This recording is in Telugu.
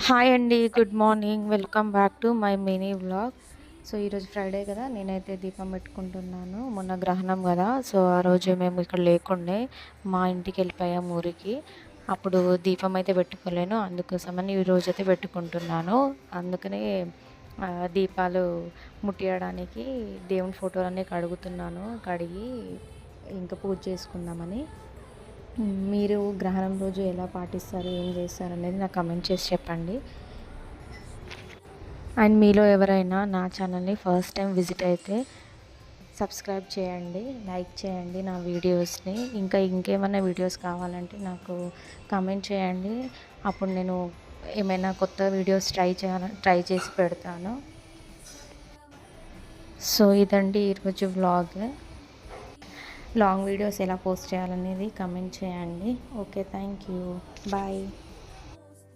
హాయ్ అండి good morning. Welcome back to my mini vlog. So ఈరోజు ఫ్రైడే కదా నేనైతే దీపం పెట్టుకుంటున్నాను. మొన్న గ్రహణం కదా సో ఆ రోజు మేము ఇక్కడ లేకుండే మా ఇంటికి వెళ్ళిపోయాం ఊరికి. అప్పుడు దీపం అయితే పెట్టుకోలేను అందుకోసమని ఈ రోజు అయితే పెట్టుకుంటున్నాను. అందుకనే దీపాలు ముట్టియడానికి దేవుని ఫోటోలన్నీ కడుగుతున్నాను కడిగి ఇంకా పూజ చేసుకుందామని. మీరు గ్రహణం రోజు ఎలా పాటిస్తారు ఏం చేస్తారు అనేది నాకు కమెంట్ చేసి చెప్పండి. అండ్ మీలో ఎవరైనా నా ఛానల్ని ఫస్ట్ టైం విజిట్ అయితే సబ్స్క్రైబ్ చేయండి లైక్ చేయండి నా వీడియోస్ని ఇంకా ఇంకేమైనా వీడియోస్ కావాలంటే నాకు కమెంట్ చేయండి. అప్పుడు నేను ఏమైనా కొత్త వీడియోస్ ట్రై చేయాల ట్రై చేసి పెడతాను. సో ఇదండి ఈరోజు వ్లాగ్ లాంగ్ వీడియోస్ ఎలా పోస్ట్ చేయాలనేది కమెంట్ చేయండి. Okay thank you. బాయ్.